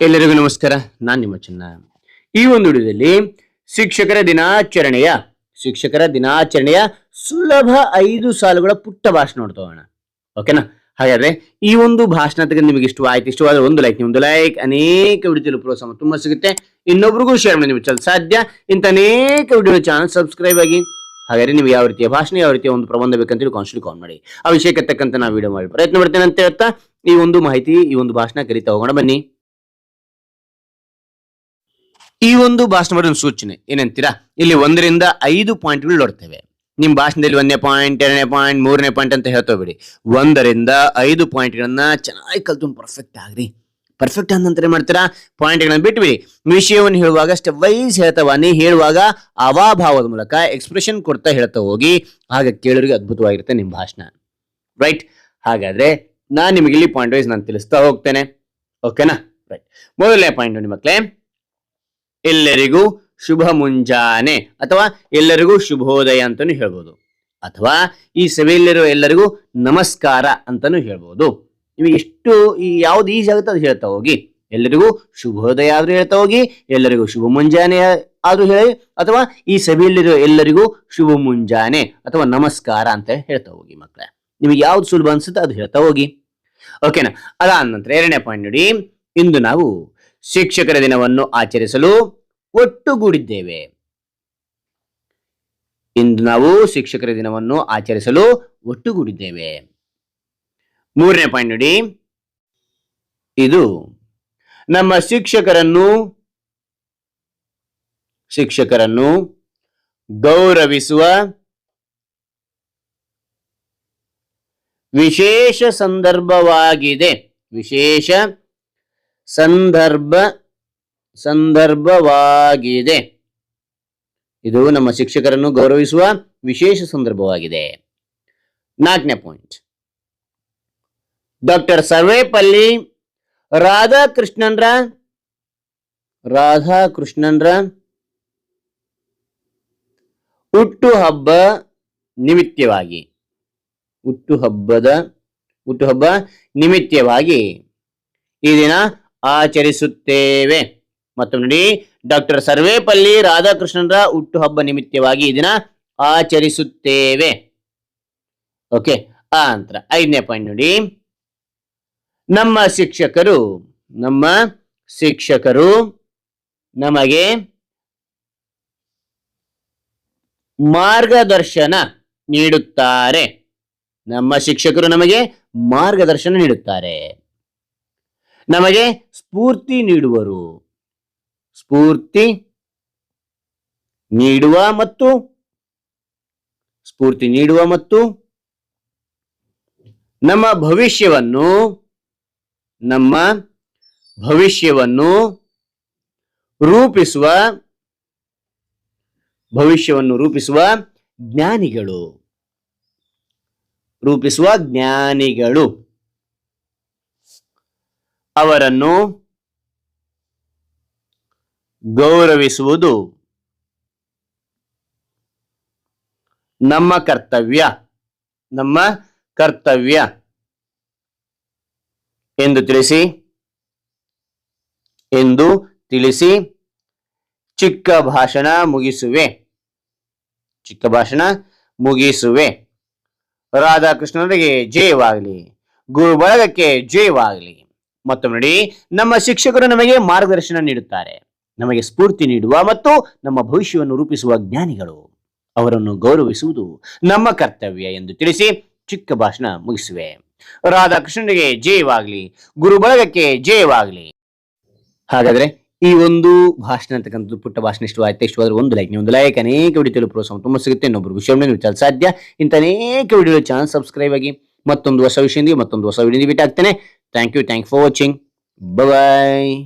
ಎಲ್ಲರಿಗೂ ನಮಸ್ಕಾರ, ನಾನು ನಿಮ್ಮ ಚೆನ್ನ. ಈ ಒಂದು ವಿಡಿಯೋದಲ್ಲಿ ಶಿಕ್ಷಕರ ದಿನಾಚರಣೆಯ ಶಿಕ್ಷಕರ ದಿನಾಚರಣೆಯ ಸುಲಭ ಐದು ಸಾಲುಗಳ ಪುಟ್ಟ ಭಾಷಣ ನೋಡ್ತೋಣ ಓಕೆನಾ ಹಾಗಾದ್ರೆ ಈ ಒಂದು ಭಾಷಣ ತೆಗೆದು ನಿಮಗೆ ಇಷ್ಟವಾಯ್ತು ಇಷ್ಟವಾದ್ರೆ ಒಂದು ಲೈಕ್ ನಿಮ್ದು ಲೈಕ್ ಅನೇಕ ವಿಡಿಯೋ ಪ್ರೋತ್ಸಾಹ ತುಂಬಾ ಸಿಗುತ್ತೆ. ಇನ್ನೊಬ್ರಿಗೂ ಶೇರ್ ಮಾಡಿ ನಿಮಗೆ ಚಲ ಸಾಧ್ಯ. ಇಂಥ ಅನೇಕ ವಿಡಿಯೋ ಚಾನಲ್ ಸಬ್ಸ್ಕ್ರೈಬ್ ಆಗಿ, ಹಾಗಾದ್ರೆ ನಿಮ್ಗೆ ಯಾವ ರೀತಿಯ ಭಾಷಣ, ಯಾವ ರೀತಿಯ ಒಂದು ಪ್ರಬಂಧ ಬೇಕಂತೇಳಿ ಕಾನ್ಸ್ಟಿಟ್ಯೂಟ್ ಕಾಲ್ ಮಾಡಿ. ಆ ವಿಷಯಕ್ಕೆ ತಕ್ಕಂತ ನಾವು ವಿಡಿಯೋ ಮಾಡಿ ಪ್ರಯತ್ನ ಮಾಡ್ತೇನೆ ಅಂತ ಹೇಳ್ತಾ, ಈ ಒಂದು ಮಾಹಿತಿ, ಈ ಒಂದು ಭಾಷಣ ಕರಿತಾ ಹೋಗೋಣ, ಬನ್ನಿ. ಈ ಒಂದು ಭಾಷಣ ಮಾಡಿದ ಸೂಚನೆ ಏನಂತೀರಾ? ಇಲ್ಲಿ ಒಂದರಿಂದ ಐದು ಪಾಯಿಂಟ್ಗಳು ನೋಡ್ತೇವೆ. ನಿಮ್ಮ ಭಾಷಣದಲ್ಲಿ ಒಂದನೇ ಪಾಯಿಂಟ್ ಎರಡನೇ ಪಾಯಿಂಟ್ ಮೂರನೇ ಪಾಯಿಂಟ್ ಅಂತ ಹೇಳ್ತೋಬೇಡಿ ಒಂದರಿಂದ ಐದು ಪಾಯಿಂಟ್ಗಳನ್ನ ಚೆನ್ನಾಗಿ ಕಲ್ತು ಪರ್ಫೆಕ್ಟ್ ಆಗ್ರಿ. ಪರ್ಫೆಕ್ಟ್ ಆದ ನಂತರ ಏನ್ ಮಾಡ್ತೀರಾ? ಪಾಯಿಂಟ್ಗಳನ್ನ ಬಿಟ್ಬಿಡಿ. ವಿಷಯವನ್ನು ಹೇಳುವಾಗ ಸ್ಟೆಪ್ ವೈಸ್ ಹೇಳ್ತಾವ ನೀ ಹೇಳುವಾಗ ಅವಾಭಾವದ ಮೂಲಕ ಎಕ್ಸ್ಪ್ರೆಷನ್ ಕೊಡ್ತಾ ಹೇಳ್ತಾ ಹೋಗಿ. ಆಗ ಕೇಳೋರಿಗೆ ಅದ್ಭುತವಾಗಿರುತ್ತೆ ನಿಮ್ಮ ಭಾಷಣ. ರೈಟ್ ಹಾಗಾದ್ರೆ ನಾನು ನಿಮಗೆ ಇಲ್ಲಿ ಪಾಯಿಂಟ್ ವೈಸ್ ನಾನು ತಿಳಿಸ್ತಾ ಹೋಗ್ತೇನೆ. ಓಕೆನಾ ರೈಟ್ ಮೊದಲನೇ ಪಾಯಿಂಟ್ ನಿಮ್ಮ ಮಕ್ಕಳೇ ಎಲ್ಲರಿಗೂ ಶುಭ ಮುಂಜಾನೆ ಅಥವಾ ಎಲ್ಲರಿಗೂ ಶುಭೋದಯ ಅಂತಾನು ಹೇಳ್ಬೋದು. ಅಥವಾ ಈ ಸಭೆಯಲ್ಲಿರುವ ಎಲ್ಲರಿಗೂ ನಮಸ್ಕಾರ ಅಂತಾನು ಹೇಳ್ಬೋದು. ನಿಮಗೆ ಎಷ್ಟು ಈ ಯಾವ್ದು ಈಜಿ ಆಗುತ್ತೆ ಅದು ಹೇಳ್ತಾ ಹೋಗಿ. ಎಲ್ಲರಿಗೂ ಶುಭೋದಯ ಆದ್ರೂ ಹೇಳ್ತಾ ಹೋಗಿ, ಎಲ್ಲರಿಗೂ ಶುಭ ಮುಂಜಾನೆ ಆದ್ರೂ ಹೇಳಿ, ಅಥವಾ ಈ ಸಭೆಯಲ್ಲಿರೋ ಎಲ್ಲರಿಗೂ ಶುಭ ಮುಂಜಾನೆ ಅಥವಾ ನಮಸ್ಕಾರ ಅಂತ ಹೇಳ್ತಾ ಹೋಗಿ ಮಕ್ಕಳೇ ನಿಮಗೆ ಯಾವ್ದು ಸುಲಭ ಅನ್ಸುತ್ತೆ ಅದು ಹೇಳ್ತಾ ಹೋಗಿ. ಓಕೆನಾ ಅದಾದ ನಂತರ ಎರಡನೇ ಪಾಯಿಂಟ್ ನೋಡಿ. ಇಂದು ನಾವು ಶಿಕ್ಷಕರ ದಿನವನ್ನು ಆಚರಿಸಲು ಒಟ್ಟುಗೂಡಿದ್ದೇವೆ. ಇಂದು ನಾವು ಶಿಕ್ಷಕರ ದಿನವನ್ನು ಆಚರಿಸಲು ಒಟ್ಟುಗೂಡಿದ್ದೇವೆ. ಮೂರನೇ ಪಾಯಿಂಟ್ ನೋಡಿ. ಇದು ನಮ್ಮ ಶಿಕ್ಷಕರನ್ನು ಶಿಕ್ಷಕರನ್ನು ಗೌರವಿಸುವ ವಿಶೇಷ ಸಂದರ್ಭವಾಗಿದೆ. ವಿಶೇಷ ಸಂದರ್ಭ ಸಂದರ್ಭವಾಗಿದೆ. ಇದು ನಮ್ಮ ಶಿಕ್ಷಕರನ್ನು ಗೌರವಿಸುವ ವಿಶೇಷ ಸಂದರ್ಭವಾಗಿದೆ. ನಾಲ್ಕನೇ ಪಾಯಿಂಟ್ ಡಾಕ್ಟರ್ ಸರ್ವೇಪಲ್ಲಿ ರಾಧಾಕೃಷ್ಣನ್ರ ರಾಧಾಕೃಷ್ಣನ್ರ ಹುಟ್ಟು ಹಬ್ಬ ನಿಮಿತ್ತವಾಗಿ ಹುಟ್ಟು ಹಬ್ಬದ ಹುಟ್ಟು ಹಬ್ಬ ನಿಮಿತ್ತವಾಗಿ ಈ ದಿನ ಆಚರಿಸುತ್ತೇವೆ. ಮತ್ತು ನೋಡಿ, ಡಾಕ್ಟರ್ ಸರ್ವೇಪಲ್ಲಿ ರಾಧಾಕೃಷ್ಣರ ಹುಟ್ಟುಹಬ್ಬ ನಿಮಿತ್ತವಾಗಿ ಇದನ್ನ ದಿನ ಆಚರಿಸುತ್ತೇವೆ. ಓಕೆ, ಆ ನಂತರ ಐದನೇ ಪಾಯಿಂಟ್ ನೋಡಿ. ನಮ್ಮ ಶಿಕ್ಷಕರು ನಮ್ಮ ಶಿಕ್ಷಕರು ನಮಗೆ ಮಾರ್ಗದರ್ಶನ ನೀಡುತ್ತಾರೆ. ನಮ್ಮ ಶಿಕ್ಷಕರು ನಮಗೆ ಮಾರ್ಗದರ್ಶನ ನೀಡುತ್ತಾರೆ. ನಮಗೆ ಸ್ಫೂರ್ತಿ ನೀಡುವರು. ಸ್ಫೂರ್ತಿ ನೀಡುವ ಮತ್ತು ಸ್ಫೂರ್ತಿ ನೀಡುವ ಮತ್ತು ನಮ್ಮ ಭವಿಷ್ಯವನ್ನು ನಮ್ಮ ಭವಿಷ್ಯವನ್ನು ರೂಪಿಸುವ ಭವಿಷ್ಯವನ್ನು ರೂಪಿಸುವ ಜ್ಞಾನಿಗಳು. ರೂಪಿಸುವ ಜ್ಞಾನಿಗಳು. ಅವರನ್ನು ಗೌರವಿಸುವುದು ನಮ್ಮ ಕರ್ತವ್ಯ ನಮ್ಮ ಕರ್ತವ್ಯ ಎಂದು ತಿಳಿಸಿ ಎಂದು ತಿಳಿಸಿ ಚಿಕ್ಕ ಭಾಷಣ ಮುಗಿಸುವೆ. ಚಿಕ್ಕ ಭಾಷಣ ಮುಗಿಸುವೆ. ರಾಧಾಕೃಷ್ಣರಿಗೆ ಜಯವಾಗಲಿ. ಗುರು ಬಳಗಕ್ಕೆ ಜಯವಾಗಲಿ. ಮತ್ತೊಮ್ಮೆ ನೋಡಿ, ನಮ್ಮ ಶಿಕ್ಷಕರು ನಮಗೆ ಮಾರ್ಗದರ್ಶನ ನೀಡುತ್ತಾರೆ. ನಮಗೆ ಸ್ಫೂರ್ತಿ ನೀಡುವ ಮತ್ತು ನಮ್ಮ ಭವಿಷ್ಯವನ್ನು ರೂಪಿಸುವ ಜ್ಞಾನಿಗಳು. ಅವರನ್ನು ಗೌರವಿಸುವುದು ನಮ್ಮ ಕರ್ತವ್ಯ ಎಂದು ತಿಳಿಸಿ ಚಿಕ್ಕ ಭಾಷಣ ಮುಗಿಸುವೆ. ರಾಧಾಕೃಷ್ಣನಿಗೆ ಜಯವಾಗ್ಲಿ, ಗುರು ಬಳಗಕ್ಕೆ ಜಯವಾಗಲಿ. ಹಾಗಾದ್ರೆ ಈ ಒಂದು ಭಾಷಣ ಅಂತಕ್ಕಂಥದ್ದು ಪುಟ್ಟ ಭಾಷಣ ಇಷ್ಟವಾಯ್ತು ಇಷ್ಟವಾದ್ರೆ ಒಂದು ಲೈಕ್ ಒಂದು ಲೈಕ್ ಅನೇಕ ವಿಡಿಯೋ ಪ್ರೋತ್ಸಾಹ ತುಂಬ ಸಿಗುತ್ತೆ ಇನ್ನೊಬ್ಬರು ವಿಷಯ ವಿಚಾರ ಸಾಧ್ಯ? ಇಂಥ ಅನೇಕ ವಿಡಿಯೋ ಚಾನಲ್ ಸಬ್ಸ್ಕ್ರೈಬ್ ಆಗಿ ಮತ್ತೊಂದು ಹೊಸ ವಿಷಯದಿಂದ ಮತ್ತೊಂದು ಹೊಸ ವಿಡಿಯೋ ಭೇಟಿ Thank you. Thanks for watching. Bye-bye.